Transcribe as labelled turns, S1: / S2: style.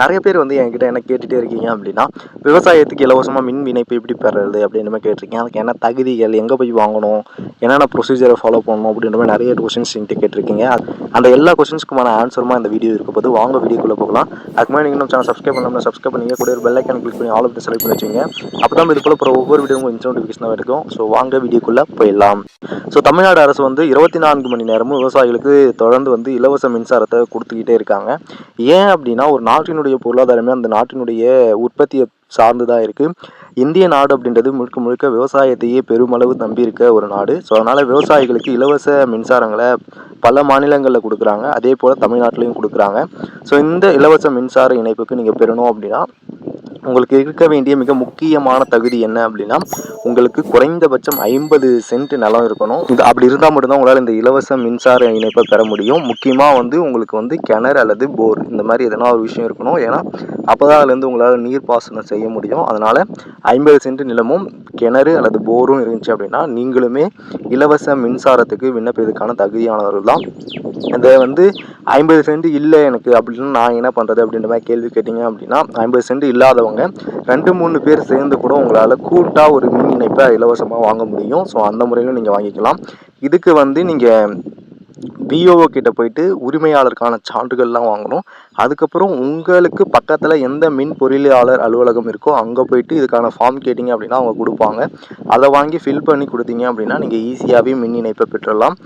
S1: நிறைய பேர் வந்து என்கிட்ட என்ன கேட்டுகிட்டே இருக்கீங்க அப்படின்னா விவசாயத்துக்கு இலவசமாக மின் இணைப்பு எப்படி பெறுறது அப்படின்னு கேட்டிருக்கீங்க. அதுக்கு என்ன தகுதிகள் எங்கே போய் வாங்கணும் என்னென்ன ப்ரொசீஜரை ஃபாலோ பண்ணணும் அப்படின்ற மாதிரி நிறைய கொஷின்ஸ் என்கிட்ட கேட்டிருக்கீங்க. அந்த எல்லா கொஷின்ஸ்க்குமான ஆன்சருமா இந்த வீடியோ இருக்க போது வாங்க வீடியோக்குள்ளே போகலாம். அதுக்கு முன்னாடி நீங்கள் சேனல் சப்ஸ்கிரைப் பண்ணலாம் சப்ஸ்கிரைப் பண்ணிங்க. கூட ஒரு பெல்லைக்கான கிளிக் பண்ணி ஆல் ஆஃப் செலக்ட் பண்ணி வச்சுங்க. அப்போ தான் இதுக்குள்ள போகிற ஒவ்வொரு வீடியோ உங்களுக்கு நோட்டிஃபிகேஷனாக இருக்கும் ஸோ வாங்க வீடியோக்குள்ளே போயிடலாம். ஸோ தமிழ்நாடு அரசு வந்து இருபத்தி நான்கு மணி நேரமும் விவசாயிகளுக்கு தொடர்ந்து வந்து இலவச மின்சாரத்தை கொடுத்துக்கிட்டே இருக்காங்க. ஏன் அப்படின்னா ஒரு நாட்டினுடைய பொருளாதாரமே அந்த நாட்டினுடைய உற்பத்தியை சார்ந்து தான் இருக்குது இந்திய நாடு அப்படின்றது முழுக்க முழுக்க விவசாயத்தையே பெருமளவு நம்பியிருக்க ஒரு நாடு. ஸோ அதனால் விவசாயிகளுக்கு இலவச மின்சாரங்களை பல மாநிலங்களில் கொடுக்குறாங்க. அதே போல் தமிழ்நாட்டிலையும் கொடுக்குறாங்க. ஸோ இந்த இலவச மின்சார இணைப்புக்கு நீங்கள் பெறணும் அப்படின்னா உங்களுக்கு இருக்க வேண்டிய மிக முக்கியமான தகுதி என்ன அப்படின்னா உங்களுக்கு குறைந்தபட்சம் ஐம்பது சென்ட் நிலம் இருக்கணும். இது அப்படி இருந்தால் மட்டும்தான் உங்களால் இந்த இலவச மின்சார இணைப்பை பெற முடியும். முக்கியமாக வந்து உங்களுக்கு வந்து கிணறு அல்லது போர் இந்த மாதிரி எதனா ஒரு விஷயம் இருக்கணும். ஏன்னா அப்போ தான் அதுலேருந்து உங்களால் நீர் பாசனம் செய்ய முடியும். அதனால் ஐம்பது சென்ட் நிலமும் கிணறு அல்லது போரும் இருந்துச்சு அப்படின்னா நீங்களுமே இலவச மின்சாரத்துக்கு விண்ணப்பதுக்கான தகுதியானவர்கள் தான். அதை வந்து ஐம்பது சென்ட் இல்லை எனக்கு அப்படின்னு நான் என்ன பண்ணுறது அப்படின்ற மாதிரி கேள்வி கேட்டிங்க அப்படின்னா ஐம்பது சென்ட் இல்லாதவங்க ரெண்டு மூணு பேர் சேர்ந்து கூட உங்களால் கூட்டாக ஒரு மின் இணைப்பை இலவசமாக வாங்க முடியும். ஸோ அந்த முறையிலும் நீங்கள் வாங்கிக்கலாம். இதுக்கு வந்து நீங்கள் பிஓஓ கிட்ட போயிட்டு உரிமையாளருக்கான சான்றுகள்லாம் வாங்கணும். அதுக்கப்புறம் உங்களுக்கு பக்கத்தில் எந்த மின் பொறியியலாளர் அலுவலகம் இருக்கோ அங்கே போயிட்டு இதுக்கான ஃபார்ம் கேட்டிங்க அப்படின்னா அவங்க கொடுப்பாங்க. அதை வாங்கி ஃபில் பண்ணி கொடுத்தீங்க அப்படின்னா நீங்கள் ஈஸியாகவே மின் இணைப்பை பெற்றலாம்.